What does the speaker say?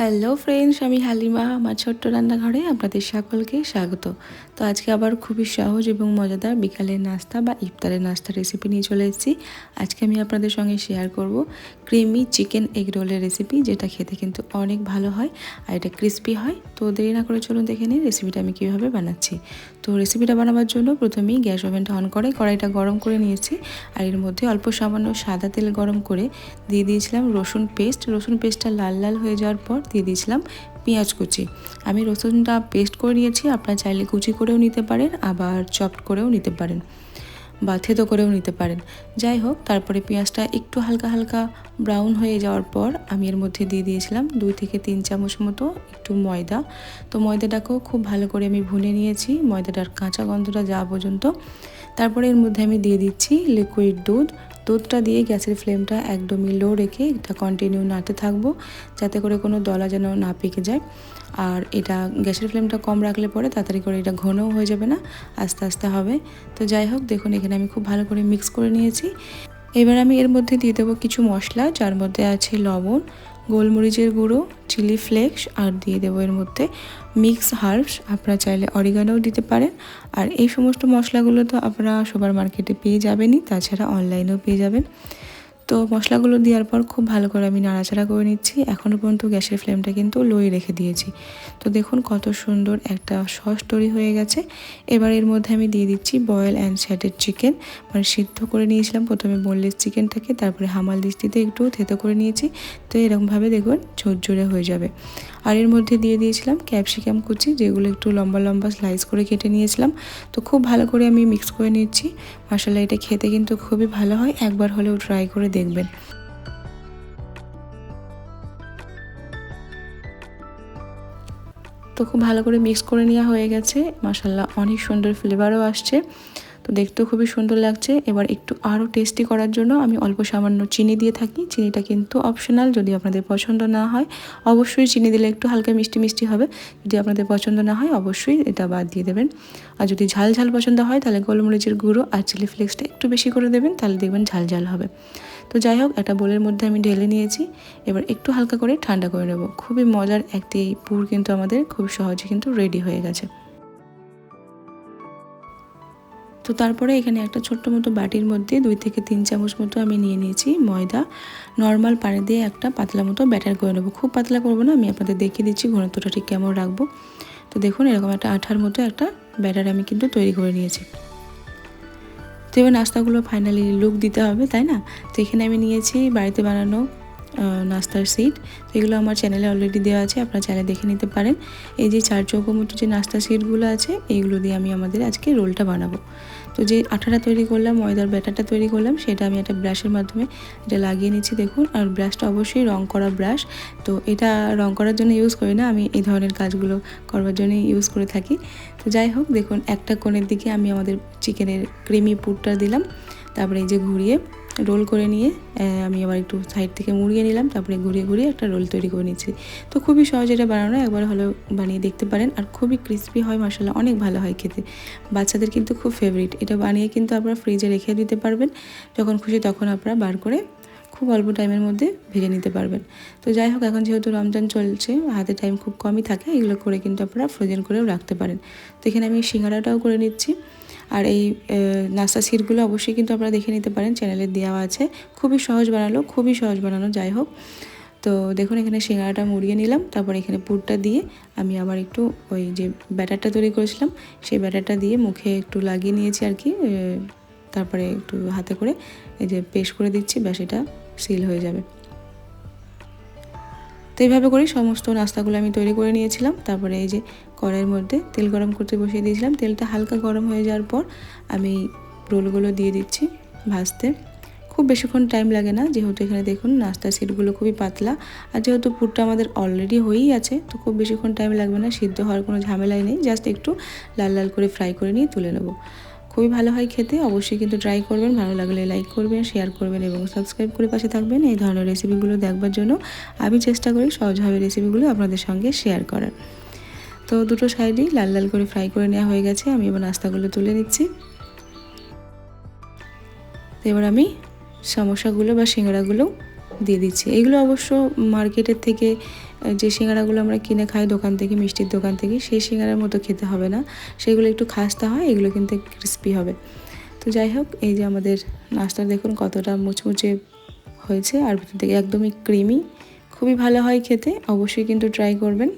Hello friends আমি হালিমা, আমার ছোট্ট রান্নাঘরে আপনাদের সকলকে স্বাগত। তো আজকে আবার খুবই সহজ এবং মজাদার বিকালের নাস্তা বা ইফতারের নাস্তা রেসিপি নিয়ে চলে এসেছি। আজকে আমি আপনাদের সঙ্গে শেয়ার করব ক্রিমি চিকেন এগ রোলের রেসিপি যেটা খেতে কিন্তু অনেক ভালো হয় আর এটা ক্রিস্পি হয়। তো দেরি না করে চলুন দেখে নিই রেসিপিটা আমি কীভাবে বানাচ্ছি। তো রেসিপিটা বানাবার জন্য প্রথমেই গ্যাস ওভেনটা অন করে কড়াইটা গরম করে নিয়েছি আর এর মধ্যে অল্প সামান্য সাদা তেল গরম করে দিয়ে দিয়েছিলাম রসুন পেস্ট রসুন পেস্টটা লাল লাল হয়ে যাওয়ার পর দিয়ে দিয়েছিলাম পেঁয়াজ কুচি। আমি রসুনটা পেস্ট করে নিয়েছি, আপনারা চাইলে কুচি করেও নিতে পারেন, আবার চপড করেও নিতে পারেন বা থেতো করেও নিতে পারেন। যাই হোক, তারপরে পেঁয়াজটা একটু হালকা হালকা ব্রাউন হয়ে যাওয়ার পর আমি এর মধ্যে দিয়ে দিয়েছিলাম দুই থেকে তিন চামচ মতো একটু ময়দা। তো ময়দাটাকেও খুব ভালো করে আমি ভুনে নিয়েছি, ময়দাটার কাঁচা গন্ধটা যাওয়া পর্যন্ত। তারপরে এর মধ্যে আমি দিয়ে দিচ্ছি লিকুইড দুধ। দুধটা দিয়ে গ্যাসের ফ্লেমটা একদমই লো রেখে এটা কন্টিনিউ নাড়তে থাকব, যাতে করে কোনো দলা যেন না পেকে যায়। আর এটা গ্যাসের ফ্লেমটা কম রাখলে পরে তাড়াতাড়ি করে এটা ঘনও হয়ে যাবে না, আস্তে আস্তে হবে। তো যাই হোক, দেখুন এখানে আমি খুব ভালো করে মিক্স করে নিয়েছি। এবার আমি এর মধ্যে দিয়ে দেবো কিছু মশলা, যার মধ্যে আছে লবণ। গোলমরিচের গুঁড়ো চিলি ফ্লেক্স আর দিয়ে দেবো এর মধ্যে মিক্স হার্বস আপনারা চাইলে অরিগানোও দিতে পারেন। আর এই সমস্ত মশলাগুলো তো আপনারা সবার মার্কেটে পেয়ে যাবেনই, তাছাড়া অনলাইনেও পেয়ে যাবেন। তো মশলাগুলো দেওয়ার পর খুব ভালো করে আমি নাড়াচাড়া করে নিচ্ছি। এখনও পর্যন্ত গ্যাসের ফ্লেমটা কিন্তু লোই রেখে দিয়েছি। তো দেখুন কত সুন্দর একটা সস তৈরি হয়ে গেছে। এবার এর মধ্যে আমি দিয়ে দিচ্ছি বয়েল অ্যান্ড স্যাটেড চিকেন মানে সিদ্ধ করে নিয়েছিলাম। প্রথমে বোনলেস চিকেনটাকে তারপরে হামাল দৃষ্টিতে একটু থেতো করে নিয়েছি। তো এরকমভাবে দেখুন ঝোরঝোরে হয়ে যাবে। আর এর মধ্যে দিয়ে দিয়েছিলাম ক্যাপসিকাম কুচি, যেগুলো একটু লম্বা লম্বা স্লাইস করে কেটে নিয়েছিলাম। তো খুব ভালো করে আমি মিক্স করে নিচ্ছি। মশলা এটা খেতে কিন্তু খুবই ভালো হয়। একবার হলেও ট্রাই করে দেখবেন। তো খুব ভালো করে মিক্স করে নেওয়া হয়ে গেছে। মশাল্লা অনেক সুন্দর ফ্লেভারও আসছে। তো দেখতেও খুবই সুন্দর লাগছে। এবার একটু আরও টেস্টি করার জন্য আমি অল্প সামান্য চিনি দিয়ে থাকি। চিনিটা কিন্তু অপশনাল যদি আপনাদের পছন্দ না হয়। অবশ্যই চিনি দিলে একটু হালকা মিষ্টি মিষ্টি হবে। যদি আপনাদের পছন্দ না হয়, অবশ্যই এটা বাদ দিয়ে দেবেন। আর যদি ঝাল ঝাল পছন্দ হয়, তাহলে গোলমরিচের গুঁড়ো আর চিলি ফ্লেক্সটা একটু বেশি করে দেবেন, তাহলে দেখবেন ঝাল ঝাল হবে। তো যাই হোক, একটা বোলের মধ্যে আমি ঢেলে নিয়েছি। এবার একটু হালকা করে ঠান্ডা করে নেব। খুবই মজার একটি পুর কিন্তু আমাদের খুব সহজে কিন্তু রেডি হয়ে গেছে। তো তারপরে এখানে একটা ছোট্ট মতো বাটির মধ্যে দুই থেকে তিন চামচ মতো আমি নিয়ে নিয়েছি ময়দা। নর্মাল পানি দিয়ে একটা পাতলা মতো ব্যাটার করে নেব। খুব পাতলা করব না, আমি আপনাদের দেখিয়ে দিচ্ছি ঘনত্বটা ঠিক কেমন রাখব। তো দেখুন, এরকম একটা আঠার মতো একটা ব্যাটার আমি কিন্তু তৈরি করে নিয়েছি। তো এবার নাস্তাগুলো ফাইনালি লুক দিতে হবে, তাই না? তো এখানে আমি নিয়েছি বাড়িতে বানানো নাস্তার সিট তো এগুলো আমার চ্যানেলে অলরেডি দেওয়া আছে, আপনারা চ্যানেলে দেখে নিতে পারেন। এই যে চার চৌকো মতো যে নাস্তার সিটগুলো আছে, এইগুলো দিয়ে আমি আমাদের আজকে রোলটা বানাবো। তো যে আঠাটা তৈরি করলাম, ময়দার ব্যাটারটা তৈরি করলাম, সেটা আমি একটা ব্রাশের মাধ্যমে এটা লাগিয়ে নিচ্ছি, দেখুন। আর ব্রাশটা অবশ্যই রং করা ব্রাশ। তো এটা রং করার জন্য ইউজ করি না, আমি এই ধরনের কাজগুলো করবার জন্য ইউজ করে থাকি। তো যাই হোক, দেখুন, একটা কোণের দিকে আমি আমাদের চিকেনের ক্রিমি পুরটা দিলাম। তারপরে এই যে ঘুরিয়ে রোল করে নিয়ে আমি আবার একটু সাইড থেকে মুড়িয়ে নিলাম, তারপরে ঘুরিয়ে ঘুরিয়ে একটা রোল তৈরি করে নিচ্ছি। তো খুবই সহজ এটা বানানো, একবার হলো বানিয়ে দেখতে পারেন। আর খুবই ক্রিস্পি হয় মশলা অনেক ভালো হয় খেতে। বাচ্চাদের কিন্তু খুব ফেভারিট এটা বানিয়ে কিন্তু আপনারা ফ্রিজে রেখে দিতে পারবেন। যখন খুশি তখন আপনারা বার করে খুব অল্প টাইমের মধ্যে ভেজে নিতে পারবেন। তো যাই হোক, এখন যেহেতু রমজান চলছে, হাতে টাইম খুব কমই থাকে, এগুলো করে কিন্তু আপনারা ফ্রোজেন করেও রাখতে পারেন। তো এখানে আমি সিঙ্গারাটাও করে নিচ্ছি। আর এই নাস্তা সিটগুলো অবশ্যই কিন্তু আপনারা দেখে নিতে পারেন চ্যানেলে দেওয়া আছে। খুবই সহজ বানালো, খুবই সহজ বানানো, যাই হোক। তো দেখুন, এখানে সিঙ্গারাটা মুড়িয়ে নিলাম, তারপর এখানে পুরটা দিয়ে আমি আবার একটু ওই যে ব্যাটারটা তৈরি করেছিলাম, সেই ব্যাটারটা দিয়ে মুখে একটু লাগিয়ে নিয়েছি আর কি তারপরে একটু হাতে করে এই যে পেস্ট করে দিচ্ছি, ব্যাস এটা সিল হয়ে যাবে। তো এইভাবে করেই সমস্ত নাস্তাগুলো আমি তৈরি করে নিয়েছিলাম। তারপরে এই যে কড়াইয়ের মধ্যে তেল গরম করতে বসিয়ে দিয়েছিলাম। তেলটা হালকা গরম হয়ে যাওয়ার পর আমি রোলগুলো দিয়ে দিচ্ছি ভাজতে। খুব বেশিক্ষণ টাইম লাগে না, যেহেতু এখানে দেখুন নাস্তার সিটগুলো খুবই পাতলা। আর যেহেতু পুরটা আমাদের অলরেডি হয়েই আছে, তো খুব বেশিক্ষণ টাইম লাগবে না, সিদ্ধ হওয়ার কোনো ঝামেলাই নেই। জাস্ট একটু লাল লাল করে ফ্রাই করে নিয়ে তুলে নেব। খুবই ভালো হয় খেতে, অবশ্যই কিন্তু ট্রাই করবেন, ভালো লাগলে লাইক করবেন শেয়ার করবেন এবং সাবস্ক্রাইব করে পাশে থাকবেন। এই ধরনের রেসিপিগুলো দেখবার জন্য আমি চেষ্টা করি সহজভাবে রেসিপিগুলো আপনাদের সঙ্গে শেয়ার করার। তো দুটো সাইডেই লাল লাল করে ফ্রাই করে নেওয়া হয়ে গেছে, আমি এবার নাস্তাগুলো তুলে নিচ্ছি। এবার আমি সমস্যাগুলো বা সিঙ্গারাগুলো দিয়ে দিচ্ছি। এগুলো অবশ্য মার্কেটের থেকে যে সিঙ্গারাগুলো আমরা কিনে খাই দোকান থেকে, মিষ্টির দোকান থেকে, সেই সিঙ্গারার মতো খেতে হবে না। সেগুলো একটু খাস্তা হয়, এগুলো কিন্তু ক্রিস্পি হবে। তো যাই হোক, এই যে আমাদের নাস্তা দেখুন কতটা মুচমুচে হয়েছে, আর ভিতর থেকে একদমই ক্রিমি খুবই ভালো হয় খেতে, অবশ্যই কিন্তু ট্রাই করবেন।